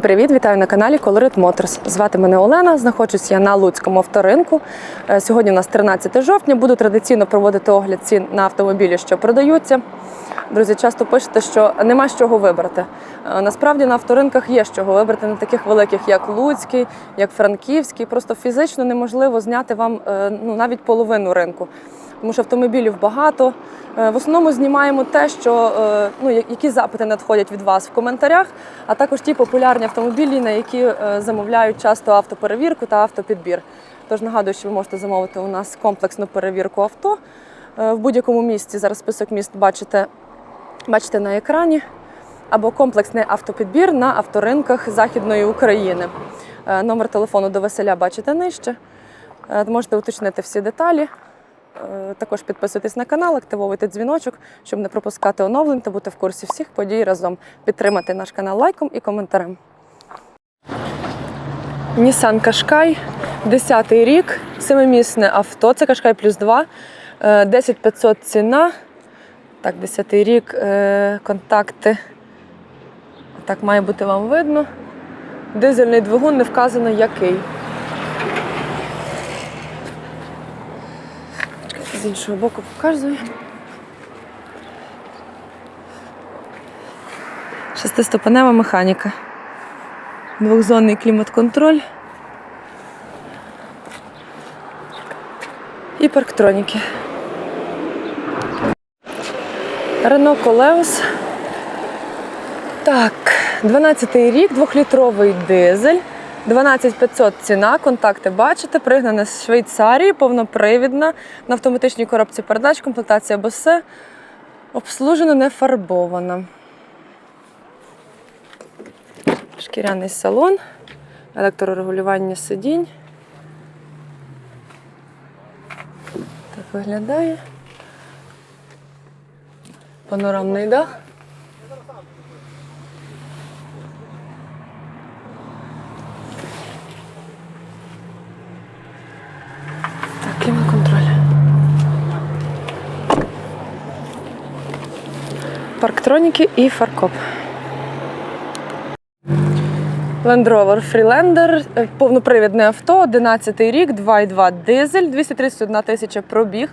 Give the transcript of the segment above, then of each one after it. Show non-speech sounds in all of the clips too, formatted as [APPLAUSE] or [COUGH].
Привіт! Вітаю на каналі Colorit Motors. Звати мене Олена. Знаходжусь я на Луцькому авторинку. Е, Сьогодні у нас 13 жовтня. Буду традиційно проводити огляд цін на автомобілі, що продаються. Друзі, часто пишете, що нема з чого вибрати. Е, Насправді на авторинках є з чого вибрати на таких великих, як Луцький, як Франківський. Просто фізично неможливо зняти вам е, ну, навіть половину ринку тому що автомобілів багато. Е, В основному знімаємо те, що е, ну, які запити надходять від вас в коментарях, а також ті популярні автомобілі, на які е, замовляють часто автоперевірку та автопідбір. Тож нагадую, що ви можете замовити у нас комплексну перевірку авто в будь-якому місці. Зараз список міст бачите, бачите на екрані. Або комплексний автопідбір на авторинках Західної України. Номер телефону до веселя бачите нижче. Можете уточнити всі деталі. Е, Також підписуйтесь на канал, активовуйте дзвіночок, щоб не пропускати оновлень та бути в курсі всіх подій разом. Підтримати наш канал лайком і коментарем. Nissan Qashqai, 10 рік, семимісне авто. Це Qashqai плюс 2, 10500 ціна. Так, 10 рік, е, контакти. Так має бути вам видно. Дизельний двигун не вказано який. З іншого боку показую. Шестиступенева механіка. Двохзонний клімат-контроль. І парктроніки. Рено Колеус. Так, 12-й рік, двохлітровий дизель. 12500 ціна, контакти бачите, пригнана з Швейцарії, повнопривідна, на автоматичній коробці передач, комплектація БС, обслужена, не фарбована. Шкіряний салон, електрорегулювання сидінь. Так виглядає. Панорамний дах. Так, клімат-контроль. Парктроніки і фаркоп. Land Rover Freelander, е, повнопривідне авто, 11 рік, 2,2 дизель, 231 тисяча пробіг,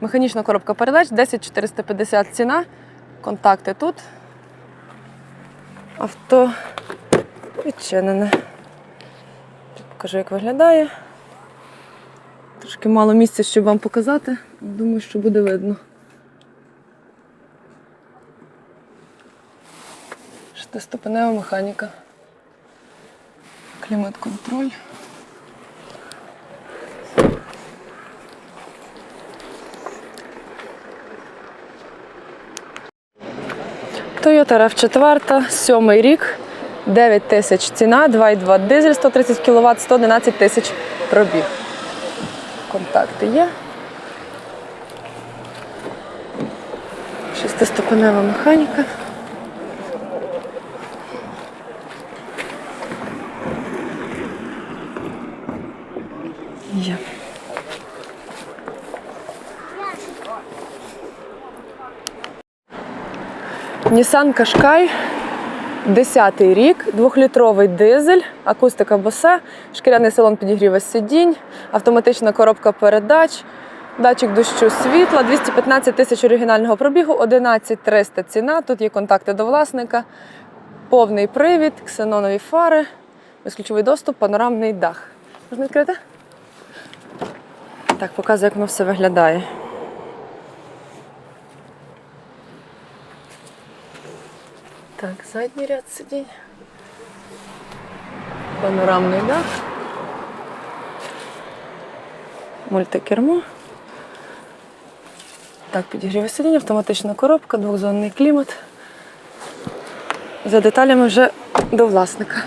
механічна коробка передач, 10450 ціна. Контакти тут. Авто відчинене. Покажу, як виглядає. Трошки мало місця, щоб вам показати. Думаю, що буде видно. Шестиступенева механіка. Клімат-контроль. Toyota RAV4, сьомий рік, 9 тисяч ціна, 2,2 дизель, 130 кВт, 111 тисяч пробіг. Контакти є. Шестиступенева механіка. Nissan Qashqai, 10 рік, двохлітровий дизель, акустика босе, шкіряний салон підігріва сидінь, автоматична коробка передач, датчик дощу світла, 215 тисяч оригінального пробігу, 11 300 ціна. Тут є контакти до власника, повний привід, ксенонові фари, безключовий доступ, панорамний дах. Можна відкрити? Так, показую, як воно все виглядає. Так, задній ряд сидінь. Панорамний дах. Мультикермо. Так, підігріве сидіння, автоматична коробка, двохзонний клімат. За деталями вже до власника.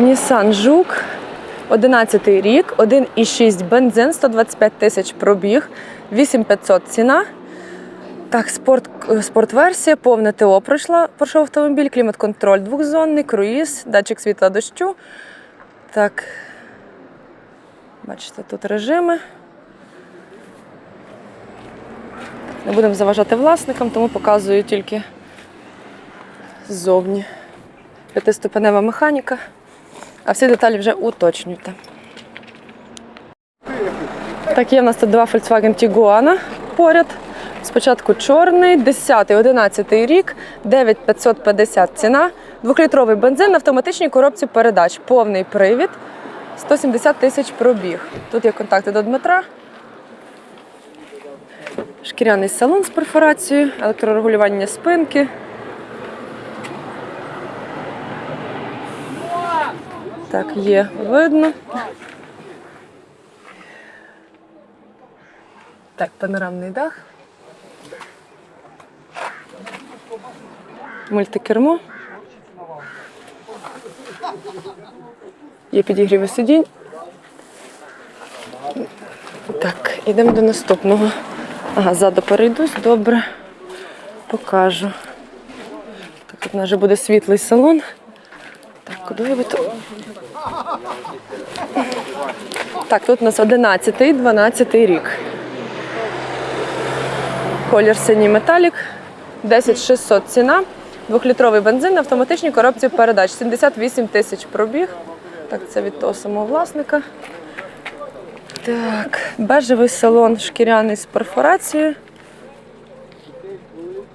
Nissan Жук, 11 рік, 1,6 бензин, 125 тисяч пробіг, 8500 ціна. Так, спорт, спортверсія, повне ТО пройшла, пройшов автомобіль, клімат-контроль двохзонний, круїз, датчик світла дощу. Так, бачите, тут режими. Не будемо заважати власникам, тому показую тільки ззовні. П'ятиступенева механіка, а всі деталі вже уточнюйте. Так, є в нас тут два Volkswagen Tiguan поряд. Спочатку чорний, 10-11 рік, 9550 ціна, двохлітровий бензин на автоматичній коробці передач, повний привід, 170 тисяч пробіг. Тут є контакти до Дмитра. Шкіряний салон з перфорацією, електрорегулювання спинки. Так, є, видно. Так, панорамний дах. Мультикермо. Є підігріви сидінь. Так, ідемо до наступного. Ага, ззаду перейдусь, добре. Покажу. Так, тут у нас вже буде світлий салон. Так, куди ви тут? Так, тут у нас 11-12 рік. Колір синій металік, 10600 ціна. Двохлітровий бензин на автоматичній коробці передач. 78 тисяч пробіг. Так, це від того самого власника. Так, бежевий салон шкіряний з перфорацією.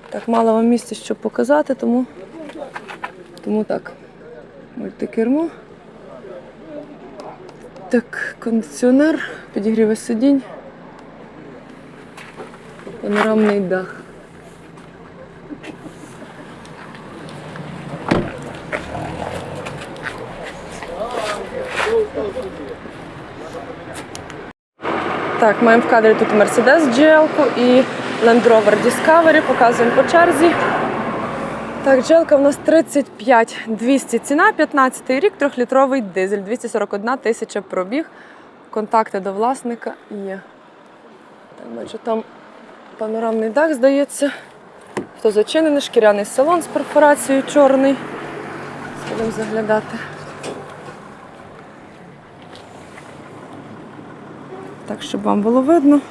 Так, мало вам місця, щоб показати, тому, тому так. Мультикермо. Так, кондиціонер, підігріви сидінь. Панорамний дах. Так, маємо в кадрі тут Mercedes GL і Land Rover Discovery. Показуємо по черзі. Так, GL в нас 35 200 ціна, 15 рік, трьохлітровий дизель, 241 тисяча пробіг. Контакти до власника є. Так, бачу, там панорамний дах, здається. Хто зачинений, шкіряний салон з перфорацією чорний. Будемо заглядати. Так, щоб вам було видно.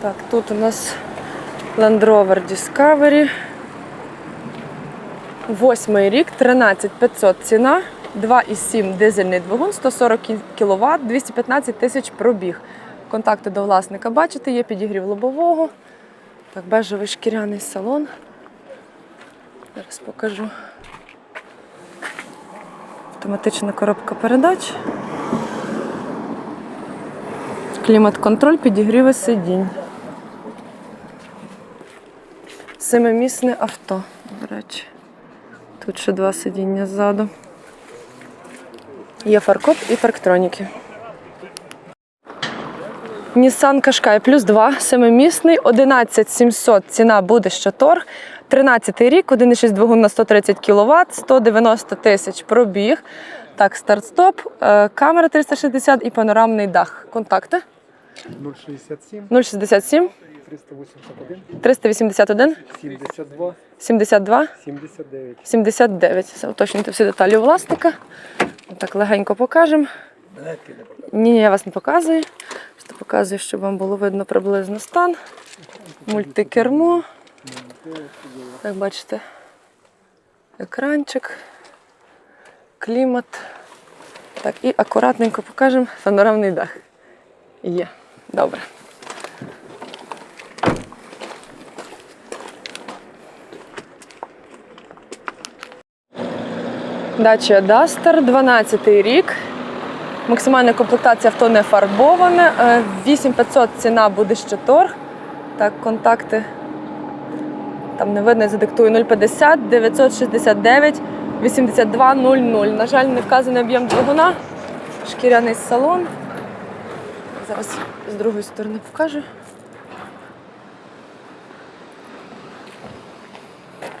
Так, тут у нас Land Rover Discovery. Восьмий рік, 13500 ціна, 2,7 дизельний двигун, 140 кВт, 215 тисяч пробіг. Контакти до власника бачите, є підігрів лобового. Так, бежевий шкіряний салон. Зараз покажу. Автоматична коробка передач. Клімат-контроль, підігріви сидінь. Семимісне авто, до речі. Тут ще два сидіння ззаду. Є фаркоп і парктроніки. Nissan Qashqai плюс 2, семимісний, 11700 ціна буде ще торг. 13 рік, 1,6 двигун на 130 кВт, 190 тисяч пробіг. Так, старт-стоп, е, камера 360 і панорамний дах. Контакти 067 067 381 381 72 72 79. 79. Все, уточнюйте всі деталі у власника. Так легенько покажемо. Ні, ні, я вас не показую. Просто показую, щоб вам було видно приблизно стан. Мультикермо. Як бачите, екранчик, клімат. Так, і акуратненько покажемо панорамний дах. Є. Добре. Дача Duster, 12 рік. Максимальна комплектація авто не фарбоване. Е, 8500 ціна буде ще торг. Так, контакти. Там не видно, я задиктую 050 969 8200. На жаль, не вказаний об'єм двигуна. Шкіряний салон. Зараз з другої сторони покажу.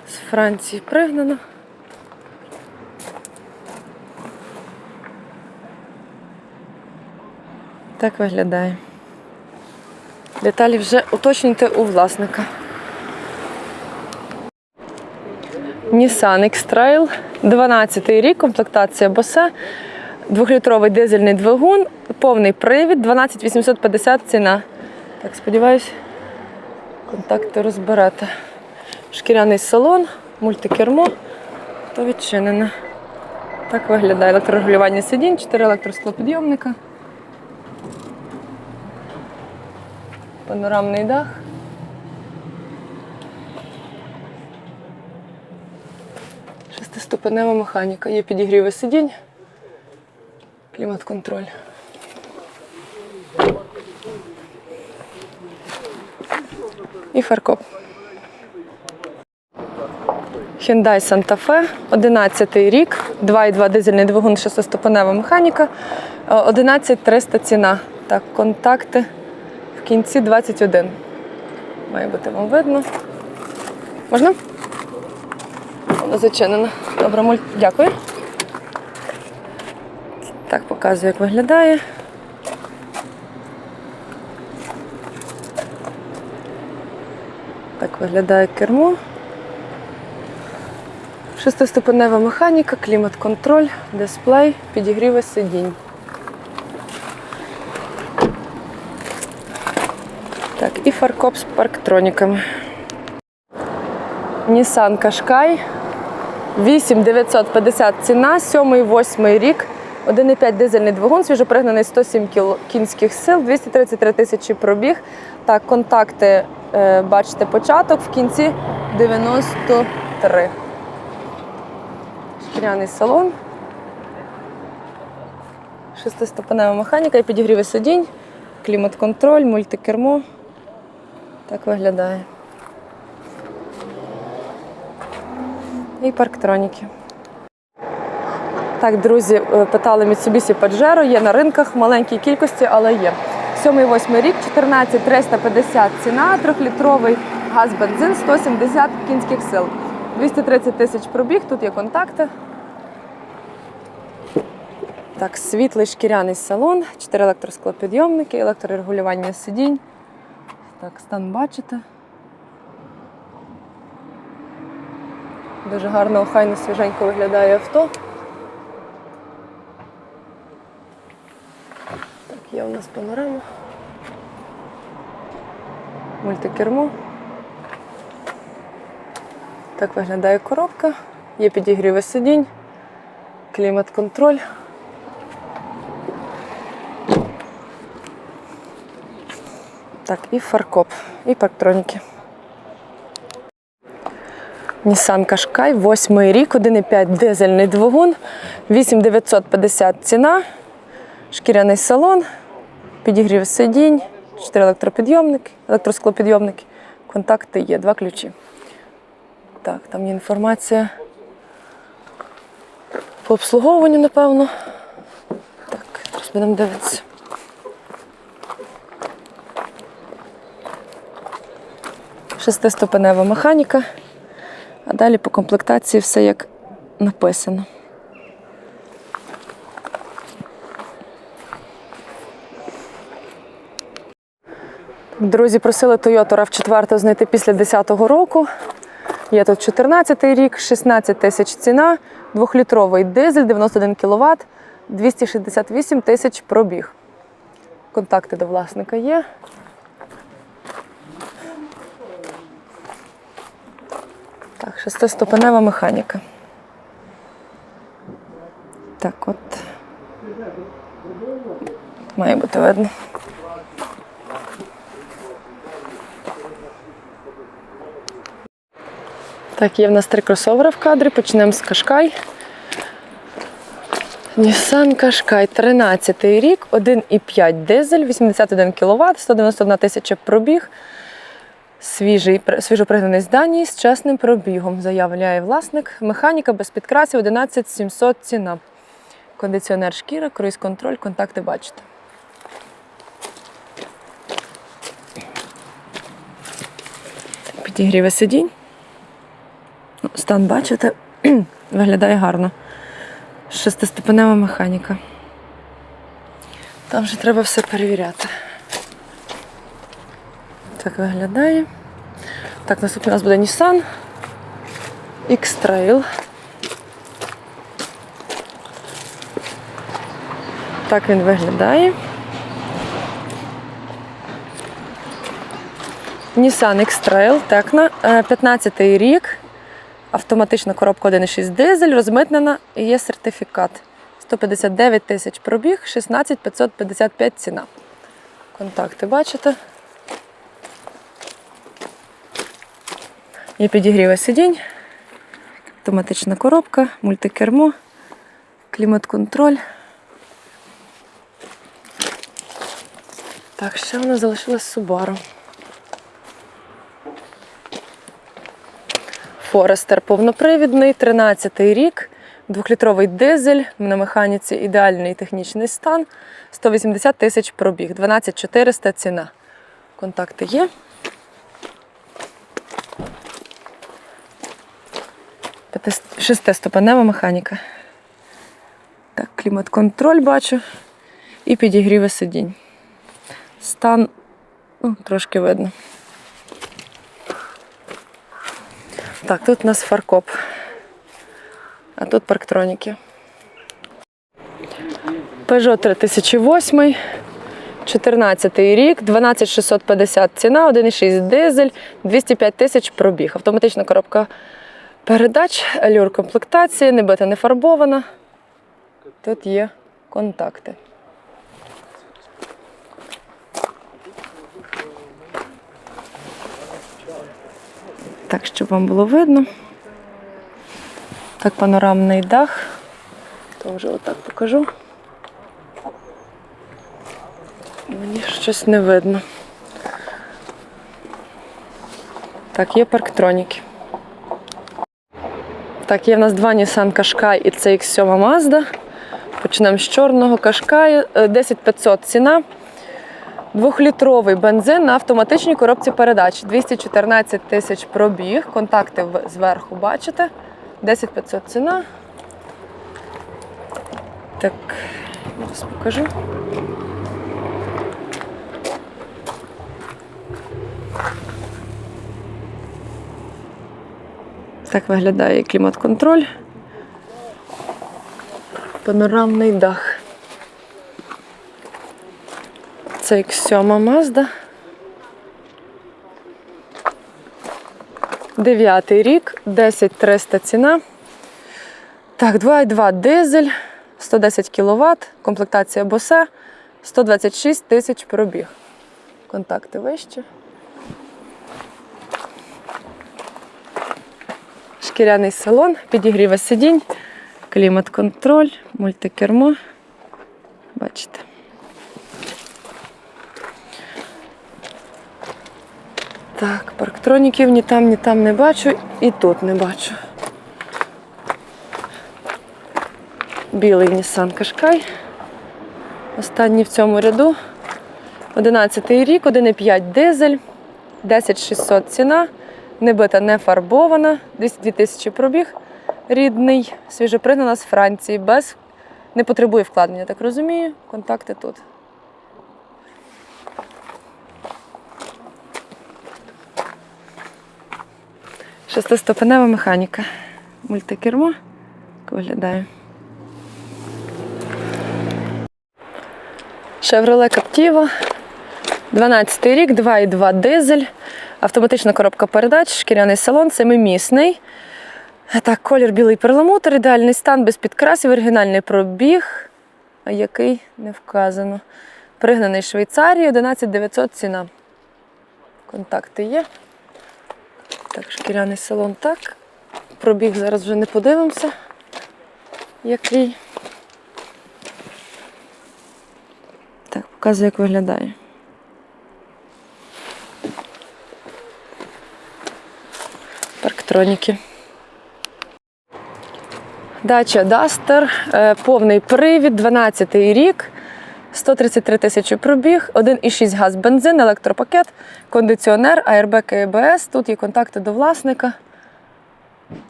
З Франції пригнано. Так виглядає. Деталі вже уточнюйте у власника. Nissan X-Trail, 12 рік, комплектація Bose, двохлітровий дизельний двигун, повний привід, 12850 ціна. Так, сподіваюсь, контакти розберете. Шкіряний салон, мультикермо, то відчинене. Так виглядає електрорегулювання сидінь, 4 електросклопідйомника. Панорамний дах. Шестиступенева механіка. Є підігріви сидінь, клімат-контроль. І фаркоп. Hyundai Santa Fe, 11 рік, 2,2 дизельний двигун, шестиступенева механіка, Е, 11 300 ціна. Так, контакти в кінці 21. Має бути вам видно. Можна? Воно зачинено. Добре, муль... дякую. Так, показую, як виглядає. Так виглядає кермо. Шестиступенева механіка, клімат-контроль, дисплей, підігріви сидінь. Так, і фаркоп з парктроніками. Nissan Qashqai 8950 ціна, 7-8 рік, 1,5 дизельний двигун, свіжопригнаний 107 кінських сил, 233 тисячі пробіг. Так, контакти, е, бачите, початок в кінці 93. Шкіряний салон. Шестиступенева механіка і підігріви сидінь, клімат-контроль, мультикермо. Так виглядає. І парктроніки. Так, друзі, е, питали Mitsubishi Pajero, є на ринках в маленькій кількості, але є. 7-8 рік, 14 350 ціна, трьохлітровий газ бензин, 170 кінських сил. 230 тисяч пробіг, тут є контакти. Так, світлий шкіряний салон, 4 електросклопідйомники, електрорегулювання сидінь. Так, стан бачите. Дуже гарно, охайно, свіженько виглядає авто. Є у нас панорама. Мультикермо. Так виглядає коробка. Є підігріви сидінь, клімат-контроль. Так, і фаркоп, і парктроніки. Nissan Qashqai, 8 рік, 1,5 дизельний двигун, 8950 ціна, шкіряний салон, підігрів сидінь, 4 електропідйомники, електросклопідйомники. Контакти є, два ключі. Так, там є інформація по обслуговуванню, напевно. Так, зараз будемо дивитися. Шестиступенева механіка. А далі по комплектації все як написано. Друзі, просили Toyota RAV4 знайти після 10-го року. Є тут 14 рік, 16 тисяч ціна, двохлітровий дизель, 91 кВт, 268 тисяч пробіг. Контакти до власника є. Так, шестиступенева механіка. Так, от. Має бути видно. Так, є в нас три кросовери в кадрі. Почнемо з Кашкай. Nissan Qashqai, 13 рік, 1,5 дизель, 81 кВт, 191 тисяча пробіг. Свіжий, свіжопригнаний з з чесним пробігом, заявляє власник. Механіка без підкрасів 11 700 ціна. Кондиціонер шкіра, круїз-контроль, контакти бачите. Підігріве сидінь. Стан бачите, [CLEARS THROAT] виглядає гарно. Шестиступенева механіка. Там вже треба все перевіряти. Так виглядає. Так, наступний у нас буде Nissan X-Trail. Так він виглядає. Nissan X-Trail Tecna, е, 15 рік. Автоматична коробка 1,6 дизель, розмитнена і є сертифікат. 159 тисяч пробіг, 16 555 ціна. Контакти бачите. Є підігріва сидінь, автоматична коробка, мультикермо, клімат-контроль. Так, ще в залишилась Subaru. Форестер повнопривідний, 13 рік, двохлітровий дизель, на механіці ідеальний технічний стан, 180 тисяч пробіг, 12 400 ціна. Контакти є. Шестиступенева механіка. Так, клімат-контроль бачу. І підігріви сидінь. Стан ну, трошки видно. Так, тут у нас фаркоп. А тут парктроніки. Peugeot 3008, 14 рік, 12650 ціна, 1,6 дизель, 205 тисяч пробіг. Автоматична коробка передач, алюр комплектації, не бита, не фарбована. Тут є контакти. Так, щоб вам було видно. Так, панорамний дах. То вже отак покажу. Мені щось не видно. Так, є парктроніки. Так, є в нас два Nissan Qashqai і CX-7 Mazda. Почнемо з чорного Qashqai. Е, 10500 ціна. Двохлітровий бензин на автоматичній коробці передач. 214 тисяч пробіг. Контакти зверху бачите. 10500 ціна. Так, зараз покажу. Так виглядає клімат-контроль. Панорамний дах. Це X7 Mazda. Дев'ятий рік, 10300 ціна. Так, 2,2 дизель, 110 кВт, комплектація Bose, 126 тисяч пробіг. Контакти вище. Шкіряний салон, підігріва сидінь, клімат-контроль, мультикермо. Бачите. Так, парктроніків ні там, ні там не бачу, і тут не бачу. Білий Nissan Qashqai. Останній в цьому ряду. 11 рік, 1,5 дизель, 10600 ціна, не бита, не фарбована, 202 тисячі пробіг, рідний, свіжопригнана з Франції, без, не потребує вкладення, так розумію. Контакти тут. Шестиступенева механіка. Мультикермо. Виглядає. Chevrolet Captiva. 12 рік, 2,2 дизель, автоматична коробка передач, шкіряний салон, семимісний. Так, колір білий перламутр, ідеальний стан без підкрасів, оригінальний пробіг, який не вказано. Пригнаний Швейцарії, 11 900 ціна. Контакти є. Так, шкіряний салон так. Пробіг зараз вже не подивимося. Який. Так, показую, як виглядає. Парктроніки. Дача Duster, е, повний привід, 12-й рік, 133 тисячі пробіг, 1,6 газ бензин, електропакет, кондиціонер, АРБ КБС. Тут є контакти до власника.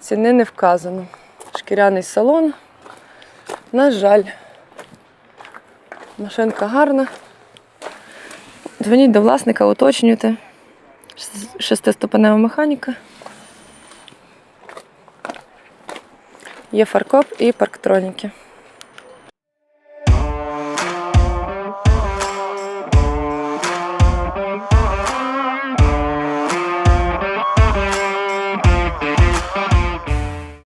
Ціни не вказано. Шкіряний салон. На жаль, машинка гарна. Дзвоніть до власника, уточнюйте. Шестиступенева механіка. Є фаркоп і парктроніки.